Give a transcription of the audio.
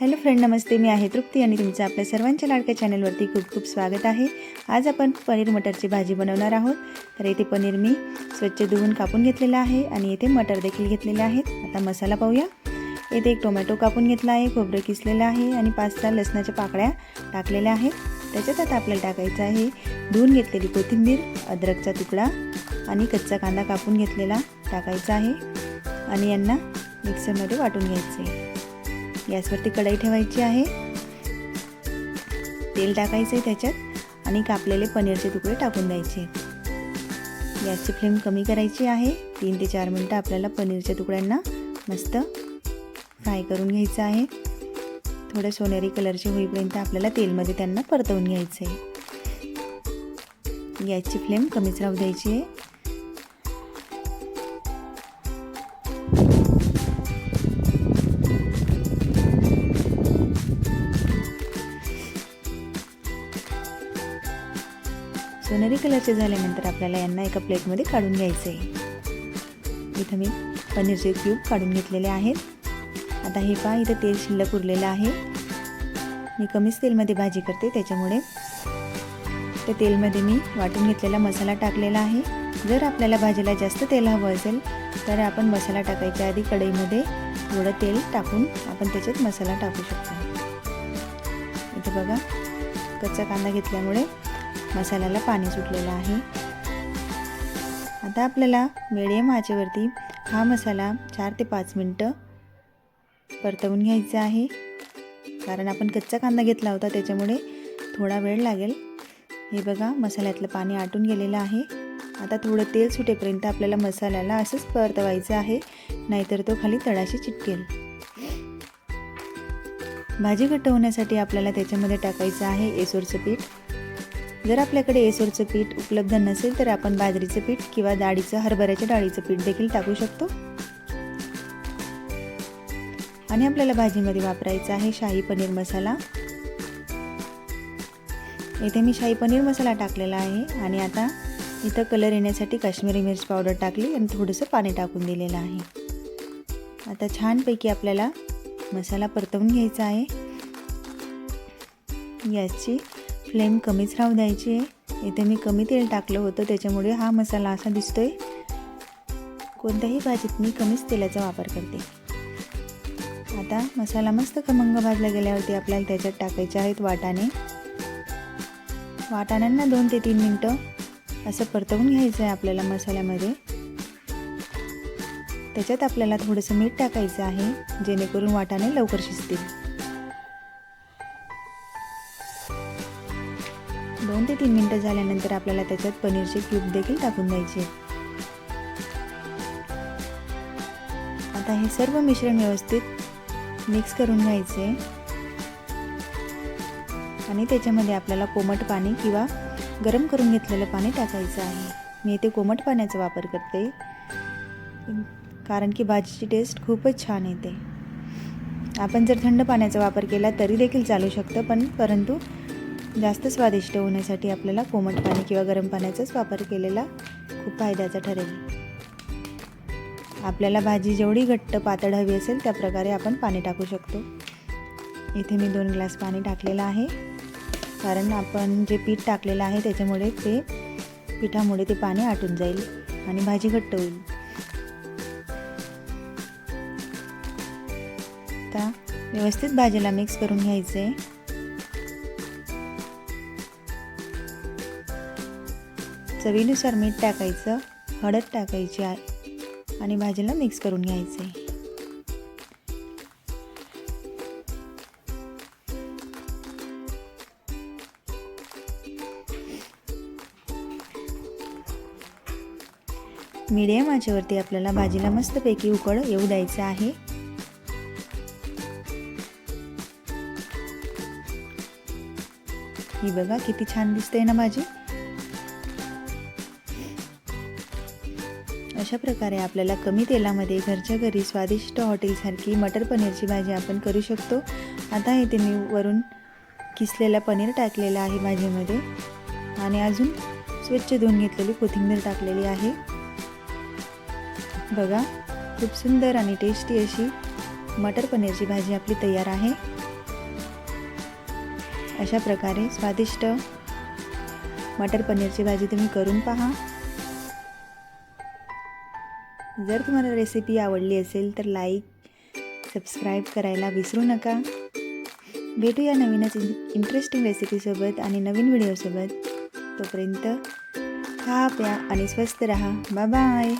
Hello friend नमस्ते. मी आहे तृप्ती आणि तुमचं आपल्या सर्वांच्या लाडक्या चॅनलवरती खूप खूप स्वागत आहे. आज आपण पनीर मटरची भाजी बनवणार आहोत. तर येथे पनीर मी स्वच्छ धुवून कापून घेतलेलं आहे आणि येथे मटर देखील घेतलेले आहेत. आता मसाला पाहूया. येथे एक टोमॅटो कापून घेतला आहे खोबरं किसलेलं आहे आणि पाच सहा लसणाच्या पाकळ्या टाकलेल्या आहेत. त्याच्यात आता आपल्याला टाकायचं आहे धुवून घेतलेली कोथिंबीर अद्रकचा तुकडा आणि कच्चा कांदा कापून घेतलेला टाकायचा आहे. आणि यांना मिक्सरमध्ये वाटून घ्यायचे. आहे गॅसवरती कढई ठेवायची आहे. तेल टाकायचं आहे त्याच्यात आणि कापलेले पनीरचे तुकडे टाकून द्यायचे. गॅसची फ्लेम कमी करायची आहे. तीन ते चार मिनटं आपल्याला पनीरच्या तुकड्यांना मस्त फ्राय करून घ्यायचं आहे. थोडं सोनेरी कलरचे होईपर्यंत आपल्याला तेलमध्ये त्यांना परतवून घ्यायचं आहे गॅसची फ्लेम कमीच राहू द्यायची आहे. सोनेरी कलरचे झाल्यानंतर आपल्याला यांना एका प्लेटमध्ये काढून घ्यायचे आहे. इथं मी पनीरचे क्यूब काढून घेतलेले आहेत. आता हे पहा इथं तेल शिल्लक उरलेलं आहे. मी कमीच तेलमध्ये भाजी करते त्याच्यामुळे त्या तेलमध्ये मी वाटून घेतलेला मसाला टाकलेला आहे. जर आपल्याला भाजीला जास्त तेल हवं असेल तर आपण मसाला टाकायच्या आधी कढईमध्ये थोडं तेल टाकून आपण त्याच्यात मसाला टाकू शकतो. इथे बघा कच्चा कांदा घेतल्यामुळे मसाल्याला पाणी सुटलेलं आहे. आता आपल्याला मिडियम आचेवरती हा मसाला चार ते पाच मिनटं परतवून घ्यायचा आहे. कारण आपण कच्चा कांदा घेतला होता त्याच्यामुळे थोडा वेळ लागेल. हे बघा मसाल्यातलं पाणी आटून गेलेलं आहे. आता थोडं तेल सुटेपर्यंत आपल्याला मसाल्याला असंच परतवायचं आहे नाहीतर तो खाली तळाशी चिटकेल. भाजी घट्ट होण्यासाठी आपल्याला त्याच्यामध्ये टाकायचं आहे एसोरचं पीठ. जर आपल्याकडे एसोरचं पीठ उपलब्ध नसेल तर आपण बाजरीचं पीठ किंवा डाळीचं हरभऱ्याच्या डाळीचं पीठ देखील टाकू शकतो. आणि आपल्याला भाजीमध्ये वापरायचा आहे शाही पनीर मसाला. इथे मी शाही पनीर मसाला टाकलेला आहे आणि आता इथं कलर येण्यासाठी काश्मीरी मिर्च पावडर टाकली आणि थोडंसं पाणी टाकून दिलेलं आहे. आता छानपैकी आपल्याला मसाला परतवून घ्यायचा आहे. गॅसची फ्लेम कमीच राहू द्यायची आहे. इथे मी कमी तेल टाकलं होतं त्याच्यामुळे हा मसाला असा दिसतोय. कोणत्याही भाजीत मी कमीच तेलाचा वापर करते. आता मसाला मस्त खमंग भाजला गेल्यावरती आपल्याला त्याच्यात टाकायचे आहेत वाटाणे. वाटाण्यांना दोन ते तीन मिनटं असं परतवून घ्यायचं आहे आपल्याला मसाल्यामध्ये. त्याच्यात आपल्याला थोडंसं मीठ टाकायचं आहे जेणेकरून वाटाणे लवकर शिजतील. दोन ते तीन मिनटं झाल्यानंतर आपल्याला त्याच्यात पनीरचे क्यूब देखील टाकून द्यायचे. आता हे सर्व मिश्रण व्यवस्थित मिक्स करून घ्यायचे. आणि त्याच्यामध्ये आपल्याला कोमट पाणी किंवा गरम करून घेतलेलं पाणी टाकायचं आहे. मी इथे कोमट पाण्याचा वापर करते. कारण की भाजीची टेस्ट खूपच छान येते. आपण जर थंड पाण्याचा वापर केला तरी देखील चालू शकतं पण परंतु जास्त स्वादिष्ट होण्यासाठी आपल्याला कोमट पाणी किंवा गरम पाण्याचाच वापर केलेला खूप फायद्याचा ठरेल. आपल्याला भाजी जेवढी घट्ट पातळ हवी असेल त्या प्रकारे आपण पाणी टाकू शकतो. इथे मी दोन ग्लास पाणी टाकलेलं आहे. कारण आपण जे पीठ टाकलेलं आहे त्याच्यामुळे ते पिठामुळे ते पाणी आटून जाईल आणि भाजी घट्ट होईल. आता व्यवस्थित भाजीला मिक्स करून घ्यायचं. चवीनुसार मीठ टाकायचं हळद टाकायची आहे आणि भाजीला मिक्स करून घ्यायचं. आहे मीडियम आचेवरती आपल्याला भाजीला मस्तपैकी उकळ येऊ द्यायचं आहे. ही बघा किती छान दिसते ना भाजी. अशा प्रकारे आपल्याला कमी तेलामध्ये घरच्या घरी स्वादिष्ट हॉटेलसारखी मटर पनीरची भाजी आपण करू शकतो. आता इथे मी वरून किसलेला पनीर टाकलेला आहे भाजीमध्ये. आणि अजून स्वच्छ धुवून घेतलेली कोथिंबीर टाकलेली आहे. बघा खूप सुंदर आणि टेस्टी अशी मटर पनीरची भाजी आपली तयार आहे. अशा प्रकारे स्वादिष्ट मटर पनीरची भाजी तुम्ही करून पहा. जर तुम्हाला रेसिपी आवडली असेल तर लाईक सबस्क्राईब करायला विसरू नका. भेटूया नवीनच इंटरेस्टिंग रेसिपीसोबत आणि नवीन व्हिडिओसोबत तोपर्यंत खा प्या आणि स्वस्त रहा. बाय